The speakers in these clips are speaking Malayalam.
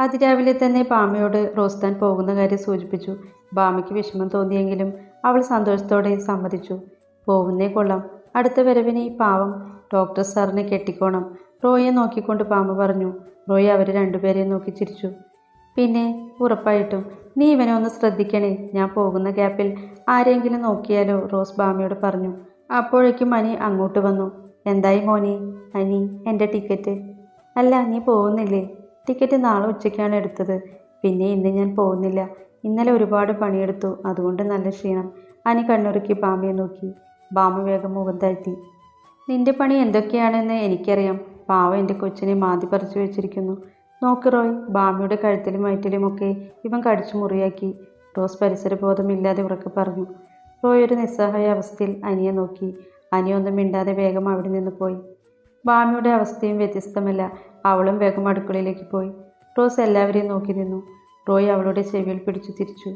അതിരാവിലെ തന്നെ ബാമയോട് റോസ്താൻ പോകുന്ന കാര്യം സൂചിപ്പിച്ചു. ബാമയ്ക്ക് വിഷമം തോന്നിയെങ്കിലും അവൾ സന്തോഷത്തോടെ സമ്മതിച്ചു. പോകുന്നേ കൊള്ളാം. അടുത്ത വരവിന് ഈ പാവം ഡോക്ടർ സാറിനെ കെട്ടിക്കോണം. റോയെ നോക്കിക്കൊണ്ട് പാമ്പ് പറഞ്ഞു. റോയ് അവരെ രണ്ടുപേരെയും നോക്കി ചിരിച്ചു. പിന്നെ ഉറപ്പായിട്ടും നീ ഇവനെ ഒന്ന് ശ്രദ്ധിക്കണേ. ഞാൻ പോകുന്ന ഗ്യാപ്പിൽ ആരെങ്കിലും നോക്കിയാലോ? റോസ് ബാമയോട് പറഞ്ഞു. അപ്പോഴേക്കും അനി അങ്ങോട്ട് വന്നു. എന്തായി മോനെ? അനി എന്റെ ടിക്കറ്റ്? അല്ല നീ പോകുന്നില്ലേ? ടിക്കറ്റ് നാളെ ഉച്ചയ്ക്കാണ് എടുത്തത്. പിന്നെ ഇന്ന് ഞാൻ പോകുന്നില്ല. ഇന്നലെ ഒരുപാട് പണിയെടുത്തു. അതുകൊണ്ട് നല്ല ക്ഷീണം. അനി കണ്ണുറുക്കി ബാമയെ നോക്കി. ബാമ വേഗം മുഖം താഴ്ത്തി. നിന്റെ പണി എന്തൊക്കെയാണെന്ന് എനിക്കറിയാം. പാവ എന്റെ കൊച്ചിനെ മാതി പറിച്ചു വെച്ചിരിക്കുന്നു. നോക്ക് റോയ് ബാമയുടെ കഴുത്തിലും വയറ്റിലുമൊക്കെ ഇവൻ കടിച്ചു മുറിയാക്കി. റോസ് പരിസരബോധമില്ലാതെ ഉറക്കെ പറഞ്ഞു. റോയ് ഒരു നിസ്സഹായ അവസ്ഥയിൽ അനിയെ നോക്കി. അനിയൊന്നും മിണ്ടാതെ വേഗം അവിടെ നിന്ന് പോയി. ബാമയുടെ അവസ്ഥയും വ്യത്യസ്തമല്ല. അവളും വേഗം അടുക്കളയിലേക്ക് പോയി. റോസ് എല്ലാവരെയും നോക്കി നിന്നു. റോയ് അവളുടെ ചെവിയിൽ പിടിച്ചു തിരിച്ചു.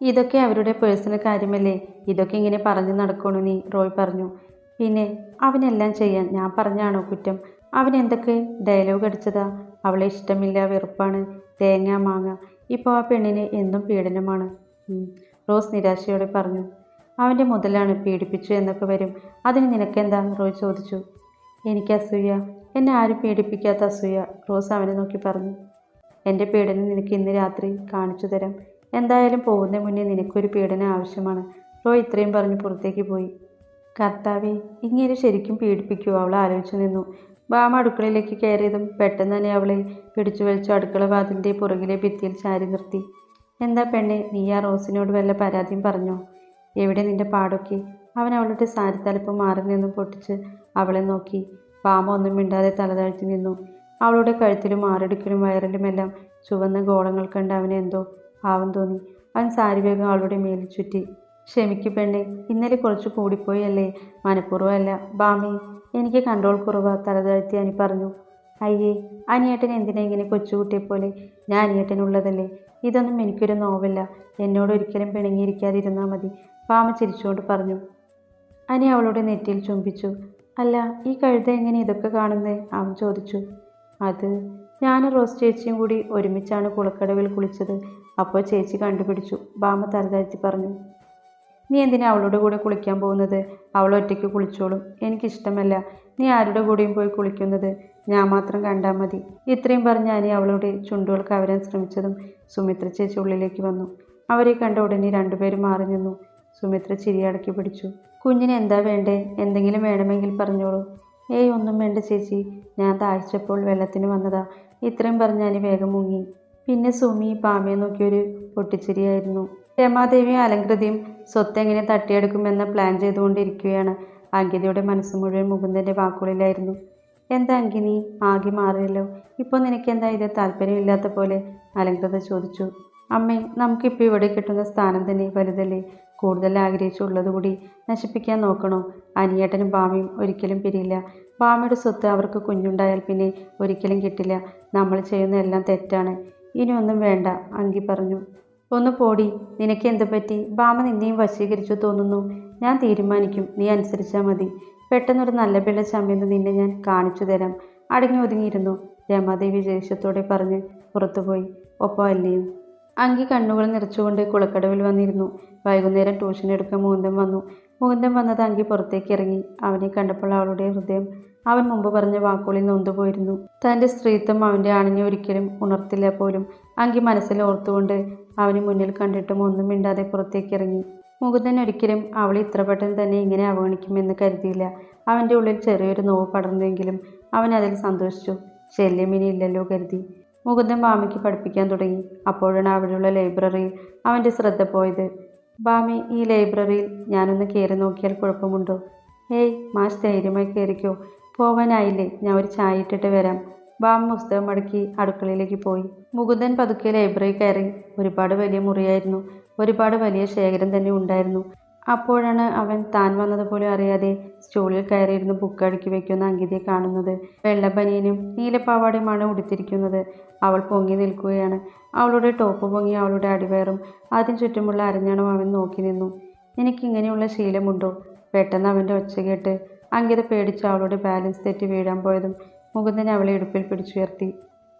ഇതൊക്കെ അവരുടെ പേഴ്സണൽ കാര്യമല്ലേ? ഇതൊക്കെ ഇങ്ങനെ പറഞ്ഞു നടക്കണു നീ റോയ് പറഞ്ഞു. പിന്നെ അവനെല്ലാം ചെയ്യാൻ ഞാൻ പറഞ്ഞാണോ കുറ്റം? അവൻ എന്തൊക്കെ ഡയലോഗ് അടിച്ചതാ? അവളെ ഇഷ്ടമില്ല വെറുപ്പാണ് തേങ്ങ മാങ്ങ. ഇപ്പോൾ ആ പെണ്ണിന് എന്നും പീഡനമാണ്. റോസ് നിരാശയോടെ പറഞ്ഞു. അവന്റെ മുതലാണ് പീഡിപ്പിച്ചു എന്നൊക്കെ വരും. അതിന് നിനക്കെന്താ? റോയ് ചോദിച്ചു. എനിക്ക് അസൂയ. എന്നെ ആരും പേടിപ്പിക്കാത്ത അസൂയ റോസ് അവനെ നോക്കി പറഞ്ഞു. എന്റെ പീഡനം നിനക്ക് ഇന്ന് രാത്രി കാണിച്ചു തരാം. എന്തായാലും പോകുന്ന മുന്നേ നിനക്കൊരു പീഡനം ആവശ്യമാണ്. റോ ഇത്രയും പറഞ്ഞ് പുറത്തേക്ക് പോയി. കർത്താവെ ഇങ്ങനെ ശരിക്കും പീഡിപ്പിക്കുമോ അവൾ ആലോചിച്ചു നിന്നു. ബാമ അടുക്കളയിലേക്ക് കയറിയതും പെട്ടെന്ന് തന്നെ അവളെ പിടിച്ചു വലിച്ചു അടുക്കള വാതിലിന്റെ പുറകിലെ ഭിത്തിയിൽ ചാരി നിർത്തി. എന്താ പെണ്ണെ നീ ആ റോസിനോട് വല്ല പരാതിയും പറഞ്ഞോ? എവിടെ നിന്റെ പാടൊക്കെ? അവൻ അവളുടെ സാരി തലപ്പ് മാറി നിന്നും പൊട്ടിച്ച് അവളെ നോക്കി. പാമ്പ ഒന്നും മിണ്ടാതെ തലതാഴ്ത്തി നിന്നു. അവളുടെ കഴുത്തിലും മാറടിക്കലും വയറിലുമെല്ലാം ചുവന്ന ഗോളങ്ങൾ കണ്ട് അവന് എന്തോ ഭാവം തോന്നി. അവൻ സാരി വേഗം അവളുടെ മേലിൽ ചുറ്റി. ക്ഷമിക്കു പെണ്ണെ ഇന്നലെ കുറച്ച് കൂടിപ്പോയി അല്ലേ മനഃപൂർവമല്ല. ബാമി എനിക്ക് കൺട്രോൾ കുറവ് തലതാഴ്ത്തി അനി പറഞ്ഞു. അയ്യേ അനിയേട്ടൻ എന്തിനാ ഇങ്ങനെ കൊച്ചുകുട്ടിയെ പോലെ ഞാൻ അനിയേട്ടനുള്ളതല്ലേ. ഇതൊന്നും എനിക്കൊരു നോവല്ല. എന്നോട് ഒരിക്കലും പിണങ്ങിയിരിക്കാതിരുന്നാൽ മതി പാമ ചിരിച്ചുകൊണ്ട് പറഞ്ഞു. അനി അവളുടെ നെറ്റിയിൽ ചുംബിച്ചു. അല്ല ഈ കഴുത എങ്ങനെ ഇതൊക്കെ കാണുന്നത് അവൻ ചോദിച്ചു. അത് ഞാനും റോസ് ചേച്ചിയും കൂടി ഒരുമിച്ചാണ് കുളക്കടവിൽ കുളിച്ചത്. അപ്പോൾ ചേച്ചി കണ്ടുപിടിച്ചു. ബാമ തലതാഴ്ത്തി പറഞ്ഞു. നീ എന്തിനാ അവളുടെ കൂടെ കുളിക്കാൻ പോകുന്നത്? അവൾ ഒറ്റയ്ക്ക് കുളിച്ചോളും. എനിക്കിഷ്ടമല്ല. നീ ആരുടെ കൂടെയും പോയി കുളിക്കുന്നത്? ഞാൻ മാത്രം കണ്ടാൽ മതി. ഇത്രയും പറഞ്ഞ് അനി അവളുടെ ചുണ്ടുകൾ കവരാൻ ശ്രമിച്ചതും സുമിത്ര ചേച്ചി ഉള്ളിലേക്ക് വന്നു. അവരെ കണ്ട ഉടനെ രണ്ടുപേരും മാറി നിന്നു. സുമിത്ര ചിരിയടക്കി പിടിച്ചു. കുഞ്ഞിന് എന്താ വേണ്ടേ? എന്തെങ്കിലും വേണമെങ്കിൽ പറഞ്ഞോളൂ. ഏയ് ഒന്നും വേണ്ട ചേച്ചി. ഞാൻ താഴ്ചപ്പോൾ വെള്ളത്തിന് വന്നതാ. ഇത്രയും പറഞ്ഞ് അനി വേഗം മുങ്ങി. പിന്നെ സുമി പാമയെ നോക്കിയൊരു പൊട്ടിച്ചിരിയായിരുന്നു. രമാദേവിയും അലങ്കൃതിയും സ്വത്ത് എങ്ങനെ തട്ടിയെടുക്കുമെന്ന് പ്ലാൻ ചെയ്തുകൊണ്ടിരിക്കുകയാണ്. അങ്കിതയുടെ മനസ്സ് മുഴുവൻ മുകുന്ദന്റെ വാക്കുകളിലായിരുന്നു. എന്താ അങ്കിനി? ആകെ മാറിയല്ലോ. ഇപ്പോൾ നിനക്കെന്താ ഇത് താല്പര്യമില്ലാത്ത പോലെ? അലങ്കൃത ചോദിച്ചു. അമ്മേ നമുക്കിപ്പോൾ ഇവിടെ കിട്ടുന്ന സ്ഥാനം തന്നെ വലുതല്ലേ? കൂടുതൽ ആഗ്രഹിച്ചുള്ളത് കൂടി നശിപ്പിക്കാൻ നോക്കണോ? അനിയേട്ടനും ഭാമിയും ഒരിക്കലും പിരിയില്ല. ഭാമിയുടെ സ്വത്ത് അവർക്ക് കുഞ്ഞുണ്ടായാൽ പിന്നെ ഒരിക്കലും കിട്ടില്ല. നമ്മൾ ചെയ്യുന്ന എല്ലാം തെറ്റാണ്. ഇനി ഒന്നും വേണ്ട അങ്കി പറഞ്ഞു. ഒന്ന് പോടി നിനക്ക് എന്ത് പറ്റി? ഭാമ നിന്നെയും വശീകരിച്ചു തോന്നുന്നു. ഞാൻ തീരുമാനിക്കും നീ അനുസരിച്ചാൽ മതി. പെട്ടെന്നൊരു നല്ല പിള്ള ചമയെന്ന് നിന്നെ ഞാൻ കാണിച്ചു തരാം. അടങ്ങി ഒതുങ്ങിയിരുന്നു. രമാദേവി ദേഷ്യത്തോടെ പറഞ്ഞ് പുറത്തുപോയി. ഒപ്പം അല്ലയും അങ്കി കണ്ണുകൾ നിറച്ചുകൊണ്ട് കുളക്കടവിൽ വന്നിരുന്നു. വൈകുന്നേരം ട്യൂഷൻ എടുക്കാൻ മുകുന്ദൻ വന്നു. മുകുന്ദൻ വന്നത് അങ്കി പുറത്തേക്ക് ഇറങ്ങി. അവനെ കണ്ടപ്പോൾ അവളുടെ ഹൃദയം അവൻ മുമ്പ് പറഞ്ഞ വാക്കുകളിൽ നൊന്തുപോയിരുന്നു. തന്റെ സ്ത്രീത്വം അവന്റെ ആണിനെ ഒരിക്കലും ഉണർത്തില്ല പോലും. അങ്കി മനസ്സിൽ ഓർത്തുകൊണ്ട് അവന് മുന്നിൽ കണ്ടിട്ടും ഒന്നും മിണ്ടാതെ പുറത്തേക്ക് ഇറങ്ങി. മുകുന്ദൻ ഒരിക്കലും അവൾ ഇത്ര പെട്ടെന്ന് തന്നെ ഇങ്ങനെ അവഗണിക്കുമെന്ന് കരുതിയില്ല. അവന്റെ ഉള്ളിൽ ചെറിയൊരു നോവ് പടർന്നെങ്കിലും അവൻ അതിൽ സന്തോഷിച്ചു. ശല്യം ഇനിയില്ലല്ലോ കരുതി. മുകുന്ദൻ ഭാമിക്ക് പഠിപ്പിക്കാൻ തുടങ്ങി. അപ്പോഴാണ് അവിടെയുള്ള ലൈബ്രറിയിൽ അവന്റെ ശ്രദ്ധ പോയത്. ഭാമി ഈ ലൈബ്രറിയിൽ ഞാനൊന്ന് കയറി നോക്കിയാൽ കുഴപ്പമുണ്ടോ? ഏയ് മാഷ് ധൈര്യമായി കയറിക്കോ. പോവാനായില്ലേ? ഞാൻ ഒരു ചായ ഇട്ടിട്ട് വരാം. ബാം പുസ്തകം മടക്കി അടുക്കളയിലേക്ക് പോയി. മുകുന്ദൻ പതുക്കെ ലൈബ്രറി കയറി. ഒരുപാട് വലിയ മുറിയായിരുന്നു. ഒരുപാട് വലിയ ശേഖരം തന്നെ ഉണ്ടായിരുന്നു. അപ്പോഴാണ് അവൻ താൻ വന്നതുപോലും അറിയാതെ സ്റ്റൂളിൽ കയറിയിരുന്ന് ബുക്ക് അടുക്കി വയ്ക്കുന്ന അങ്കിതയെ കാണുന്നത്. വെള്ളപ്പനിയനും നീലപ്പാവാടയുമാണ് ഉടുത്തിരിക്കുന്നത്. അവൾ പൊങ്ങി നിൽക്കുകയാണ്. അവളുടെ ടോപ്പ് പൊങ്ങി അവളുടെ അടിവയറും അതിന് ചുറ്റുമുള്ള അരഞ്ഞാണും അവൻ നോക്കി നിന്നു. എനിക്കിങ്ങനെയുള്ള ശീലമുണ്ടോ? പെട്ടെന്ന് അവന്റെ ഒച്ച കേട്ട് അങ്കിത പേടിച്ച് അവളുടെ ബാലൻസ് തെറ്റി വീഴാൻ പോയതും മുകുന്ദൻ അവളെ ഇടുപ്പിൽ പിടിച്ചുയർത്തി.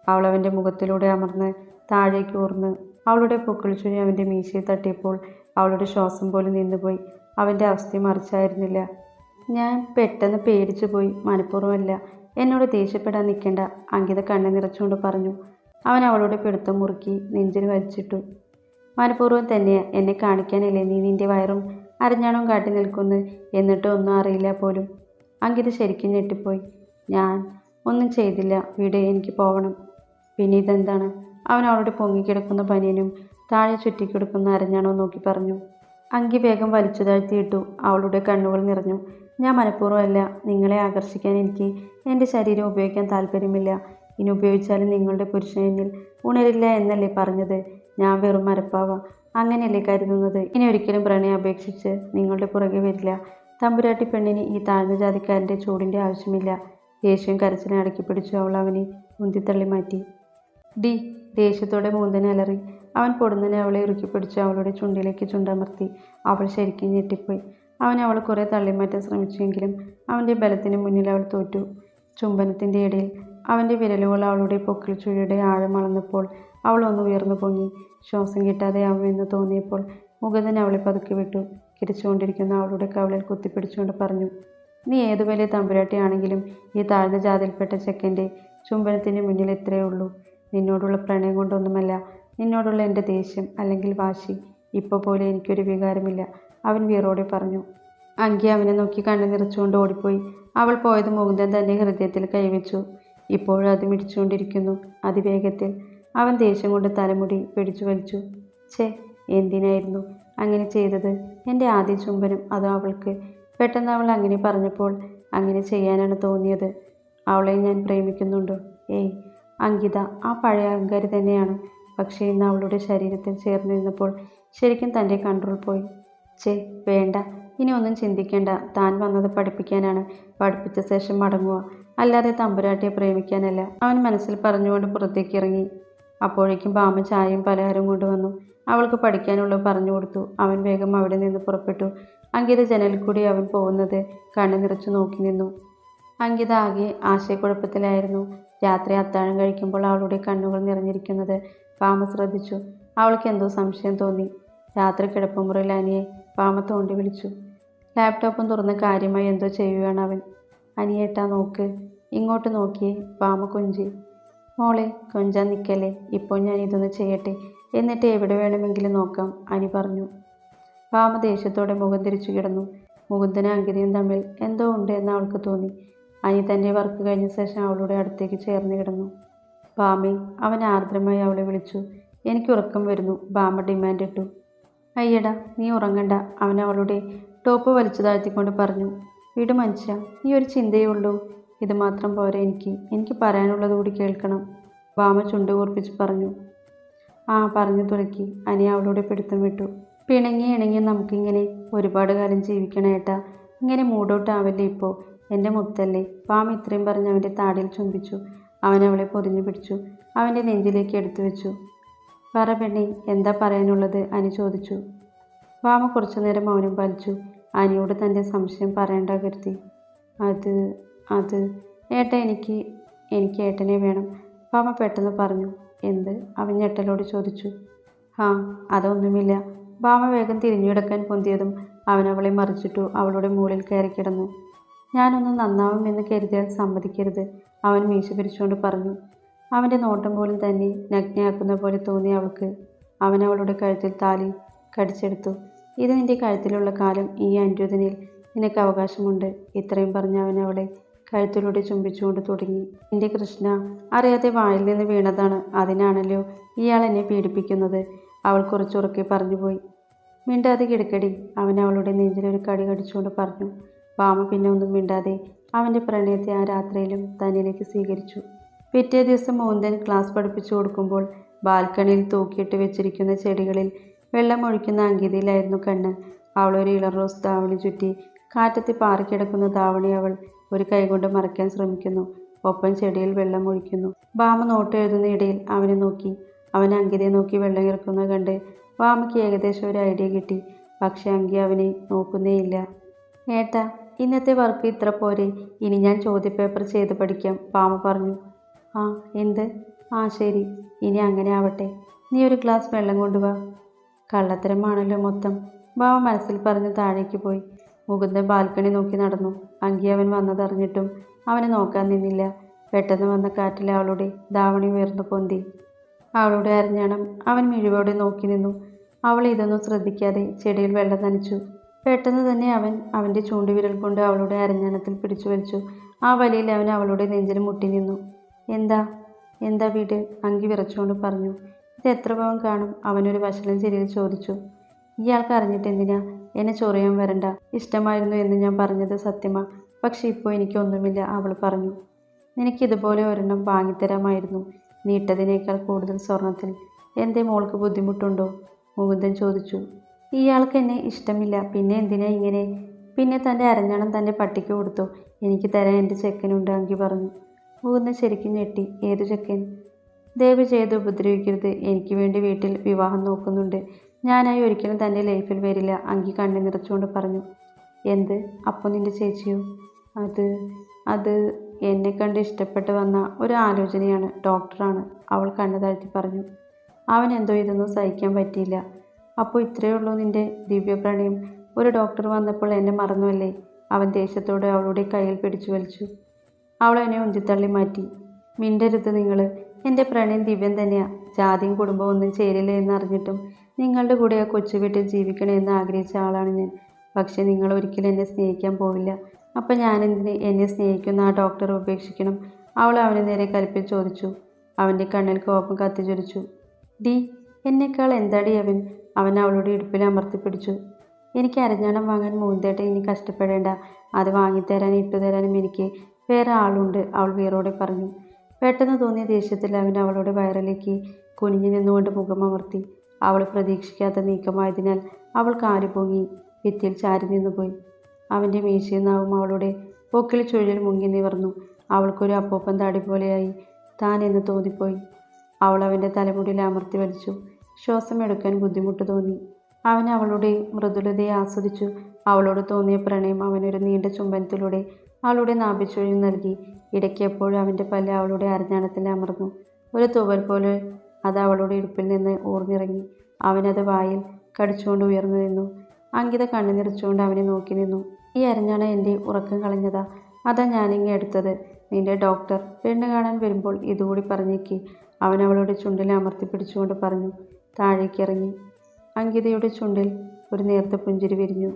അവൾ അവന്റെ മുഖത്തിലൂടെ അമർന്ന് താഴേക്ക് ഊർന്ന് അവളുടെ പൊക്കിൾ ചുരി അവന്റെ മീശയിൽ തട്ടിയപ്പോൾ അവളുടെ ശ്വാസം പോലും നിന്നുപോയി. അവന്റെ അവസ്ഥ മറിച്ചായിരുന്നില്ല. ഞാൻ പെട്ടെന്ന് പേടിച്ചു പോയി. മനഃപൂർവമല്ല. എന്നോട് ദേഷ്യപ്പെടാൻ നിൽക്കേണ്ട. അങ്കിത കണ്ണു നിറച്ചുകൊണ്ട് പറഞ്ഞു. അവൻ അവളുടെ പിടുത്തം മുറുക്കി നെഞ്ചിൽ വലിച്ചിട്ടു. മനഃപൂർവം തന്നെ എന്നെ കാണിക്കാനില്ലേ നീ നിന്റെ വയറും അരഞ്ഞാണവും കാട്ടി നിൽക്കുന്നു എന്നിട്ട് ഒന്നും അറിയില്ല പോലും. അങ്കിത ശരിക്കും ഞെട്ടിപ്പോയി. ഞാൻ ഒന്നും ചെയ്തില്ല. വീട് എനിക്ക് പോകണം പിന്നെ ഇതെന്താണ്? അവൻ അവളുടെ പൊങ്ങിക്കിടക്കുന്ന പനിയനും താഴെ ചുറ്റിക്കിടക്കുന്ന അരഞ്ഞാണോ നോക്കി പറഞ്ഞു. അങ്കി വേഗം വലിച്ചു താഴ്ത്തിയിട്ടു അവളുടെ കണ്ണുകൾ നിറഞ്ഞു. ഞാൻ മനഃപൂർവമല്ല. നിങ്ങളെ ആകർഷിക്കാൻ എനിക്ക് എന്റെ ശരീരം ഉപയോഗിക്കാൻ താല്പര്യമില്ല. ഇനി ഉപയോഗിച്ചാലും നിങ്ങളുടെ പുരുഷൻ എന്നിൽ ഉണരില്ല എന്നല്ലേ പറഞ്ഞത്. ഞാൻ വെറും മരപ്പാവ. അങ്ങനെയല്ലേ കരുതുന്നത്? ഇനി ഒരിക്കലും പ്രണയം അപേക്ഷിച്ച് നിങ്ങളുടെ പുറകെ വരില്ല. തമ്പുരാട്ടി പെണ്ണിന് ഈ താഴ്ന്ന ജാതിക്കാരന്റെ ചൂടിന്റെ ആവശ്യമില്ല. ദേഷ്യം കരച്ചിനെ അടക്കി പിടിച്ചു അവൾ അവനെ ഉന്തിത്തള്ളി മാറ്റി. ഡി. ദേഷ്യത്തോടെ മൂന്തനെ അലറി. അവൻ പൊടുന്നനെ അവളെ ഇറുക്കി പിടിച്ച് അവളുടെ ചുണ്ടിലേക്ക് ചുണ്ടമർത്തി. അവൾ ശരിക്കും ഞെട്ടിപ്പോയി. അവൻ അവൾ കുറേ തള്ളിമാറ്റാൻ ശ്രമിച്ചെങ്കിലും അവന്റെ ബലത്തിന് മുന്നിൽ അവൾ തോറ്റു. ചുംബനത്തിന്റെ ഇടയിൽ അവന്റെ വിരലുകൾ അവളുടെ പൊക്കിൾ ചുഴിയുടെ ആഴം അളന്നപ്പോൾ അവൾ ഒന്ന് ഉയർന്നു പൊങ്ങി. ശ്വാസം കിട്ടാതെ ആവുമെന്ന് തോന്നിയപ്പോൾ മുഖതൻ അവളെ പതുക്കി വിട്ടു. കിരിച്ചുകൊണ്ടിരിക്കുന്ന അവളുടെ കവളിൽ കുത്തിപ്പിടിച്ചുകൊണ്ട് പറഞ്ഞു നീ ഏതു വലിയ തമ്പുരാട്ടിയാണെങ്കിലും ഈ താഴ്ന്ന ജാതിയിൽപ്പെട്ട ചെക്കന്റെ ചുംബനത്തിന് മുന്നിൽ എത്രയേ ഉള്ളൂ. നിന്നോടുള്ള പ്രണയം കൊണ്ടൊന്നുമല്ല നിന്നോടുള്ള എന്റെ ദേഷ്യം അല്ലെങ്കിൽ വാശി ഇപ്പോൾ പോലെ എനിക്കൊരു വികാരമില്ല. അവൻ വീറോടെ പറഞ്ഞു അങ്കി അവനെ നോക്കി കണ്ണു നിറച്ചുകൊണ്ട് ഓടിപ്പോയി. അവൾ പോയത് മുകുന്ദൻ തന്നെ ഹൃദയത്തിൽ കൈവച്ചു. ഇപ്പോഴും അത് മിടിച്ചുകൊണ്ടിരിക്കുന്നു. അതിവേഗത്തിൽ അവൻ ദേഷ്യം കൊണ്ട് തലമുടി പിടിച്ചു വലിച്ചു. ഛേ എന്തിനായിരുന്നു അങ്ങനെ ചെയ്തത്? എന്റെ ആദ്യ ചുംബനം അതോ അവൾക്ക്? പെട്ടെന്ന് അവൾ അങ്ങനെ പറഞ്ഞപ്പോൾ അങ്ങനെ ചെയ്യാനാണ് തോന്നിയത്. അവളെ ഞാൻ പ്രേമിക്കുന്നുണ്ടോ? ഏയ് അങ്കിത ആ പഴയ അഹങ്കാരി തന്നെയാണ്. പക്ഷേ ഇന്ന് അവളുടെ ശരീരത്തിൽ ചേർന്നിരുന്നപ്പോൾ ശരിക്കും തന്റെ കൺട്രോൾ പോയി. ചേ വേണ്ട. ഇനി ഒന്നും ചിന്തിക്കേണ്ട. താൻ വന്നത് പഠിപ്പിക്കാനാണ്. പഠിപ്പിച്ച ശേഷം മടങ്ങുക. അല്ലാതെ തമ്പുരാട്ടിയെ പ്രേമിക്കാനല്ല. അവൻ മനസ്സിൽ പറഞ്ഞുകൊണ്ട് പുറത്തേക്ക് ഇറങ്ങി. അപ്പോഴേക്കും ബാമ ചായയും പലഹാരം കൊണ്ടുവന്നു. അവൾക്ക് പഠിക്കാനുള്ളത് പറഞ്ഞു കൊടുത്തു. അവൻ വേഗം അവിടെ നിന്ന് പുറപ്പെട്ടു. അങ്കിത ജനലിൽ കൂടി അവൻ പോകുന്നത് കണ്ണു നിറച്ചു നോക്കി നിന്നു. അങ്കിത ആകെ ആശയക്കുഴപ്പത്തിലായിരുന്നു. രാത്രി അത്താഴം കഴിക്കുമ്പോൾ അവളുടെ കണ്ണുകൾ നിറഞ്ഞിരിക്കുന്നത് പാമ ശ്രദ്ധിച്ചു. അവൾക്ക് എന്തോ സംശയം തോന്നി. രാത്രി കിടപ്പുമുറിയിൽ അനിയെ പാമ തോണ്ടി വിളിച്ചു. ലാപ്ടോപ്പും തുറന്ന് കാര്യമായി എന്തോ ചെയ്യുകയാണ് അവൻ. അനിയേട്ടാ നോക്ക്. ഇങ്ങോട്ട് നോക്കിയേ പാമ കൊഞ്ചി. മോളെ കൊഞ്ചാൻ നിൽക്കല്ലേ ഇപ്പോൾ ഞാൻ ഇതൊന്ന് ചെയ്യട്ടെ. എന്നിട്ട് എവിടെ വേണമെങ്കിലും നോക്കാം അനി പറഞ്ഞു. പാമ ദേഷ്യത്തോടെ മുഖം തിരിച്ചു കിടന്നു. മുകുന്ദനും അങ്കിതയും തമ്മിൽ എന്തോ ഉണ്ട് എന്ന് അവൾക്ക് തോന്നി. അനി തന്റെ വർക്ക് കഴിഞ്ഞ ശേഷം അവളുടെ അടുത്തേക്ക് ചേർന്ന് കിടന്നു. ബാമി അവൻ ആർദ്രമായി അവളെ വിളിച്ചു. എനിക്ക് ഉറക്കം വരുന്നു. ബാമ ഡിമാൻഡ് ഇട്ടു. അയ്യടാ നീ ഉറങ്ങണ്ട. അവൻ അവളുടെ ടോപ്പ് വലിച്ചു താഴ്ത്തിക്കൊണ്ട് പറഞ്ഞു. വീട് മനുഷ്യ നീ ഒരു ചിന്തയേ ഉള്ളൂ. ഇത് മാത്രം പോരെ എനിക്ക്. എനിക്ക് പറയാനുള്ളത് കൂടി കേൾക്കണം ബാമ ചുണ്ട് കുറിപ്പിച്ച് പറഞ്ഞു. ആ പറഞ്ഞു തുടക്കി. അനി അവളുടെ പിടുത്തം വിട്ടു. പിണങ്ങി ഇണങ്ങി നമുക്കിങ്ങനെ ഒരുപാട് കാലം ജീവിക്കണം ഏട്ടാ. ഇങ്ങനെ മൂടൗട്ട് ആവല്ലേ ഇപ്പോൾ എന്റെ മുത്തല്ലേ. പാമ ഇത്രയും പറഞ്ഞ് അവന്റെ താടിയിൽ ചുംബിച്ചു. അവൻ അവളെ പൊതിഞ്ഞു പിടിച്ചു. അവന്റെ നെഞ്ചിലേക്ക് എടുത്തു വെച്ചു. പറ പെണ്ണി എന്താ പറയാനുള്ളത്? അനി ചോദിച്ചു. വാമ കുറച്ചു നേരം മൗനം പാലിച്ചു. അനിയോട് തന്റെ സംശയം പറയേണ്ട കരുതി അത് അത് ഏട്ട എനിക്ക് എനിക്ക് ഏട്ടനെ വേണം. വാമ പെട്ടെന്ന് പറഞ്ഞു. എന്ത്? അവൻ ഞെട്ടലോട് ചോദിച്ചു. ആ അതൊന്നുമില്ല. ഭാമ വേഗം തിരിഞ്ഞെടുക്കാൻ പൊന്തിയതും അവൻ അവളെ മറിച്ചിട്ടു അവളുടെ മുകളിൽ കയറി കിടന്നു ഞാനൊന്ന് നന്നാവുമെന്ന് കരുതിയാൽ സമ്മതിക്കരുത് അവൻ മീശ പിരിച്ചുകൊണ്ട് പറഞ്ഞു. അവന്റെ നോട്ടം പോലും തന്നെ നഗ്നയാക്കുന്ന പോലെ തോന്നി അവൾക്ക്. അവൻ അവളുടെ കഴുത്തിൽ താലി കടിച്ചെടുത്തു. ഇത് നിന്റെ കഴുത്തിലുള്ള കാലം ഈ അന്ത്യുതനിൽ നിനക്ക് അവകാശമുണ്ട് ഇത്രയും പറഞ്ഞ് അവൻ അവളെ കഴുത്തിലൂടെ ചുംബിച്ചുകൊണ്ട് തുടങ്ങി. എന്റെ കൃഷ്ണ അറിയാതെ വായിൽ നിന്ന് വീണതാണ് അതിനാണല്ലോ ഇയാൾ എന്നെ പീഡിപ്പിക്കുന്നത് അവൾ കുറച്ചുറക്കെ പറഞ്ഞുപോയി. മിണ്ടാതെ കിടക്കടി അവൻ അവളുടെ നെഞ്ചിലൊരു കടി കടിച്ചുകൊണ്ട് പറഞ്ഞു. വാമ പിന്നെ ഒന്നും മിണ്ടാതെ അവന്റെ പ്രണയത്തെ ആ രാത്രിയിലും തന്നിലേക്ക് സ്വീകരിച്ചു. പിറ്റേ ദിവസം മോന്തൻ ക്ലാസ് പഠിപ്പിച്ചു കൊടുക്കുമ്പോൾ ബാൽക്കണിയിൽ തൂക്കിയിട്ട് വെച്ചിരിക്കുന്ന ചെടികളിൽ വെള്ളമൊഴിക്കുന്ന അങ്കിതയിലായിരുന്നു കണ്ണ്. അവളൊരു ഇളം റോസ് ധാവണി ചുറ്റി കാറ്റത്തി പാറിക്കിടക്കുന്ന ധാവണി അവൾ ഒരു കൈകൊണ്ട് മറയ്ക്കാൻ ശ്രമിക്കുന്നു. ഒപ്പം ചെടിയിൽ വെള്ളം ഒഴിക്കുന്നു. ബാമ നോട്ട് എഴുതുന്ന ഇടയിൽ അവനെ നോക്കി. അവൻ അങ്കിതയെ നോക്കി വെള്ളം ഇറക്കുന്നത് കണ്ട് വാമയ്ക്ക് ഏകദേശം ഒരു ഐഡിയ കിട്ടി. പക്ഷെ അങ്കി അവനെ നോക്കുന്നേയില്ല. ഏട്ടാ ഇന്നത്തെ വർക്ക് ഇത്ര പോരെ. ഇനി ഞാൻ ചോദ്യപേപ്പർ ചെയ്ത് പഠിക്കാം പാമ പറഞ്ഞു. ആ എന്ത്? ആ ശരി. ഇനി അങ്ങനെ ആവട്ടെ. നീ ഒരു ഗ്ലാസ് വെള്ളം കൊണ്ടുവാ. കള്ളത്തരമാണല്ലോ മൊത്തം. ബാവ മനസ്സിൽ പറഞ്ഞ് താഴേക്ക് പോയി. മുകുന്ദൻ ബാൽക്കണി നോക്കി നടന്നു. അങ്കി അവൻ വന്നതറിഞ്ഞിട്ടും അവനെ നോക്കാൻ നിന്നില്ല. പെട്ടെന്ന് വന്ന കാറ്റിൽ അവളുടെ ധാവണി ഉയർന്നു പൊന്തി. അവളുടെ അരഞ്ഞാണം അവൻ മിഴിവോടെ നോക്കി നിന്നു. അവൾ ഇതൊന്നും ശ്രദ്ധിക്കാതെ ചെടിയിൽ വെള്ളം നനച്ചു. പെട്ടെന്ന് തന്നെ അവൻ അവന്റെ ചൂണ്ടുവിരൽ കൊണ്ട് അവളുടെ അരഞ്ഞാണത്തിൽ പിടിച്ചു വലിച്ചു. ആ വലിയിൽ അവൻ അവളുടെ നെഞ്ചിൽ മുട്ടി നിന്നു. എന്താ? എന്താ വീട്? അങ്കി വിറച്ചുകൊണ്ട് പറഞ്ഞു. ഇത് എത്ര പവൻ കാണും അവനൊരു വശലം ചിരിയിൽ ചോദിച്ചു. ഇയാൾക്ക് അറിഞ്ഞിട്ട് എന്തിനാ എന്നെ ചൊറിയാൻ വരണ്ട? ഇഷ്ടമായിരുന്നു എന്ന് ഞാൻ പറഞ്ഞത് സത്യമാ. പക്ഷെ ഇപ്പോൾ എനിക്കൊന്നുമില്ല അവൾ പറഞ്ഞു. നിനക്കിതുപോലെ ഒരെണ്ണം വാങ്ങിത്തരാമായിരുന്നു. നീട്ടതിനേക്കാൾ കൂടുതൽ സ്വർണത്തിൽ. എന്റെ മോൾക്ക് ബുദ്ധിമുട്ടുണ്ടോ? മുകുന്ദൻ ചോദിച്ചു. ഇയാൾക്ക് എന്നെ ഇഷ്ടമില്ല. പിന്നെ എന്തിനാ ഇങ്ങനെ? പിന്നെ തന്റെ അരഞ്ഞാണം തന്റെ പട്ടിക്ക് കൊടുത്തു. എനിക്ക് തരാൻ എന്റെ ചെക്കനുണ്ട് അങ്കി പറഞ്ഞു. പൂർണ ശരിക്കും ഞെട്ടി. ഏതു ചെക്കൻ? ദയവ് ചെയ്ത് ഉപദ്രവിക്കരുത്. എനിക്ക് വേണ്ടി വീട്ടിൽ വിവാഹം നോക്കുന്നുണ്ട്. ഞാനായി ഒരിക്കലും തന്റെ ലൈഫിൽ വരില്ല. അങ്കി കണ്ണു നിറച്ചുകൊണ്ട് പറഞ്ഞു. എന്ത്? അപ്പോൾ നിന്റെ ചേച്ചിയോ? അത് അത് എന്നെ കണ്ട് ഇഷ്ടപ്പെട്ട് വന്ന ഒരു ആലോചനയാണ്. ഡോക്ടറാണ്. അവൾ കണ്ണു താഴ്ത്തി പറഞ്ഞു. അവൻ എന്തോ ഇതൊന്നും സഹിക്കാൻ പറ്റിയില്ല. അപ്പോൾ ഇത്രയേ ഉള്ളൂ നിന്റെ ദിവ്യപ്രണയം. ഒരു ഡോക്ടർ വന്നപ്പോൾ എന്നെ മറന്നുവല്ലേ? അവൻ ദേഷ്യത്തോടെ അവളുടെ കയ്യിൽ പിടിച്ചു വലിച്ചു. അവൾ എന്നെ ഉന്തിത്തള്ളി മാറ്റി. മിണ്ടരുത് നിങ്ങൾ. എന്റെ പ്രണയം ദിവ്യം തന്നെയാ. ജാതിയും കുടുംബവും ഒന്നും ചേരില്ല എന്നറിഞ്ഞിട്ടും നിങ്ങളുടെ കൂടെ ആ കൊച്ചു വീട്ടിൽ ജീവിക്കണമെന്ന് ആഗ്രഹിച്ച ആളാണ് ഞാൻ. പക്ഷെ നിങ്ങൾ ഒരിക്കലും എന്നെ സ്നേഹിക്കാൻ പോവില്ല. അപ്പം ഞാനെന്തിന് എന്നെ സ്നേഹിക്കുന്ന ആ ഡോക്ടറെ ഉപേക്ഷിക്കണം? അവൾ അവനെ നേരെ കലിപ്പിൽ ചോദിച്ചു. അവന്റെ കണ്ണിൽ കോപം കത്തിച്ചൊരിച്ചു ഡി എന്നേക്കാൾ എന്താടി അവൻ? അവൻ അവളുടെ ഇടുപ്പിൽ അമർത്തിപ്പിടിച്ചു എനിക്ക് അരഞ്ഞാണം വാങ്ങാൻ മൂന്തേട്ട ഇനി കഷ്ടപ്പെടേണ്ട. അത് വാങ്ങിത്തരാനും ഇട്ടുതരാനും എനിക്ക് വേറെ ആളുണ്ട് അവൾ വീറോടെ പറഞ്ഞു. പെട്ടെന്ന് തോന്നിയ ദേഷ്യത്തിൽ അവൻ അവളുടെ വയറിലേക്ക് കുനിഞ്ഞു നിന്നുകൊണ്ട് മുഖം അമർത്തി. അവൾ പ്രതീക്ഷിക്കാത്ത നീക്കമായതിനാൽ അവൾ കാലു പൊങ്ങി ഭിത്തിയിൽ ചാരി നിന്നുപോയി. അവന്റെ മീശയും നാവും അവളുടെ പൊക്കിൽ ചുഴലിൽ മുങ്ങി നിവർന്നു. അവൾക്കൊരു അപ്പൂപ്പൻ താടി പോലെയായി താൻ എന്ന് തോന്നിപ്പോയി. അവൾ അവന്റെ തലമുടിയിൽ അമർത്തി വലിച്ചു. ശ്വാസം എടുക്കാൻ ബുദ്ധിമുട്ട് തോന്നി. അവൻ അവളുടെ മൃദുലതയെ ആസ്വദിച്ചു. അവളോട് തോന്നിയ പ്രണയം അവനൊരു നീണ്ട ചുംബനത്തിലൂടെ അവളുടെ നാഭിച്ചുഴി നൽകി. ഇടയ്ക്കെപ്പോഴും അവന്റെ പല്ല് അവളുടെ അരഞ്ഞാണത്തിൽ അമർന്നു. ഒരു തുവൽ പോലെ അത് അവളുടെ ഇടുപ്പിൽ നിന്ന് ഊർന്നിറങ്ങി. അവനത് വായിൽ കടിച്ചുകൊണ്ട് ഉയർന്നു നിന്നു. അങ്കിത കണ്ണു നിറച്ചുകൊണ്ട് അവനെ നോക്കി നിന്നു. ഈ അരഞ്ഞാണ എന്റെ ഉറക്കം കളഞ്ഞതാ. അതാ ഞാനിങ്ങ് എടുത്തത്. നിന്റെ ഡോക്ടർ പെണ്ണ് കാണാൻ വരുമ്പോൾ ഇതുകൂടി പറഞ്ഞേക്ക്. അവൻ അവളുടെ ചുണ്ടിൽ അമർത്തി പിടിച്ചുകൊണ്ട് പറഞ്ഞു. താഴേക്ക് ഇറങ്ങി അങ്കിതയുടെ ചുണ്ടിൽ ഒരു നേർത്ത പുഞ്ചിരി വിരിഞ്ഞു.